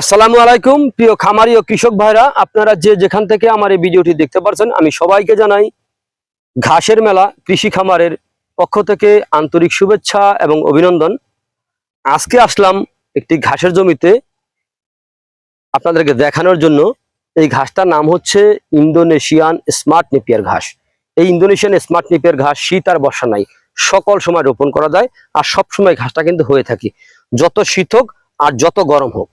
আসসালামু আলাইকুম, প্রিয় খামারি ও কৃষক ভাইরা। আপনারা যে যেখান থেকে আমার এই ভিডিওটি দেখতে পারছেন, আমি সবাইকে জানাই ঘাসের মেলা কৃষি খামারের পক্ষ থেকে আন্তরিক শুভেচ্ছা এবং অভিনন্দন। আজকে আসলাম একটি ঘাসের জমিতে আপনাদেরকে দেখানোর জন্য। এই ঘাসটার নাম হচ্ছে ইন্দোনেশিয়ান স্মার্ট নেপিয়ার ঘাস। এই ইন্দোনেশিয়ান স্মার্ট নেপিয়ার ঘাস শীত আর বর্ষা নাই, সকল সময় রোপণ করা যায় আর সব সময় ঘাসটা কিন্তু হয়ে থাকে। যত শীত হোক আর যত গরম হোক।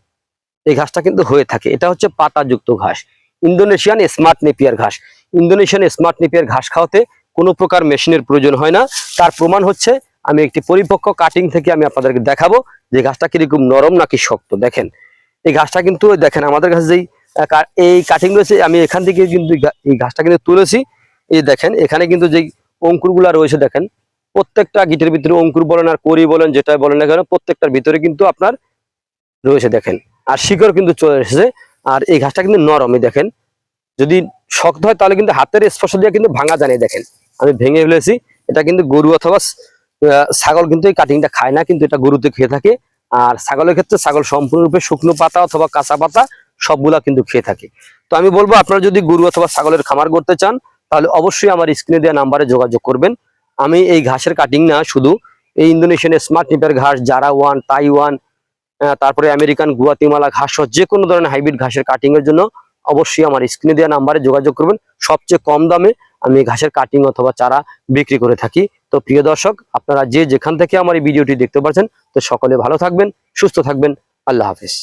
এই ঘাসটা কিন্তু হয়ে থাকে। এটা হচ্ছে পাতাযুক্ত ঘাস। ইন্দোনেশিয়ান স্মার্ট নেপিয়ার ঘাস। ইন্দোনেশিয়ান স্মার্ট নেপিয়ার ঘাস খাওয়াতে কোনো প্রকার মেশিনের প্রয়োজন হয় না। তার প্রমাণ হচ্ছে, আমি একটি পরিপক্ক কাটিং থেকে আমি আপনাদেরকে দেখাবো যে ঘাসটা কীরকম নরম নাকি শক্ত। দেখেন, এই ঘাসটা কিন্তু দেখেন আমাদের কাছে যেই এই কাটিং রয়েছে, আমি এখান থেকে কিন্তু এই ঘাসটা কিন্তু তুলেছি। এই দেখেন, এখানে কিন্তু যেই অঙ্কুরগুলা রয়েছে, দেখেন, প্রত্যেকটা গিটের ভিতরে অঙ্কুর বলেন আর করি বলেন যেটা বলেন না কেন, প্রত্যেকটার ভিতরে কিন্তু আপনার রয়েছে, দেখেন। আর শিকড় কিন্তু চলে এসেছে। আর এই ঘাসটা কিন্তু নরম এই দেখেন। যদি শক্ত হয় তাহলে কিন্তু হাতের স্পর্শ দিয়ে কিন্তু ভাঙা জানে দেখেন। আমি ভেঙে ফেলেছি। এটা কিন্তু গরু অথবা ছাগল কিন্তু এই কাটিংটা খায় না কিন্তু এটা গরুতে খেয়ে থাকে। আর ছাগলের ক্ষেত্রে ছাগল সম্পূর্ণরূপে শুকনো পাতা অথবা কাঁচা পাতা সবগুলা কিন্তু খেয়ে থাকে। তো আমি বলব আপনারা যদি গরু অথবা ছাগলের খামার করতে চান তাহলে অবশ্যই আমার স্ক্রিনে দেওয়া নাম্বারে যোগাযোগ করবেন। আমি এই ঘাসের কাটিং না শুধু এই ইন্দোনেশিয়ান স্মার্ট নিপের ঘাস জারা ওয়ান তাইওয়ান আহ, তারপরে আমেরিকান গুয়াতিমালা ঘাস যে কোনো ধরনের হাইব্রিড ঘাসের কাটিং এর জন্য অবশ্যই আমার স্ক্রিনে দেওয়া নাম্বারে যোগাযোগ করবেন। সবচেয়ে কম দামে আমি ঘাসের কাটিং অথবা চারা বিক্রি করে থাকি। তো প্রিয় দর্শক, আপনারা যে যেখান থেকে আমার এই ভিডিওটি দেখতে পাচ্ছেন তো সকলে ভালো থাকবেন, সুস্থ থাকবেন। আল্লাহ হাফিজ।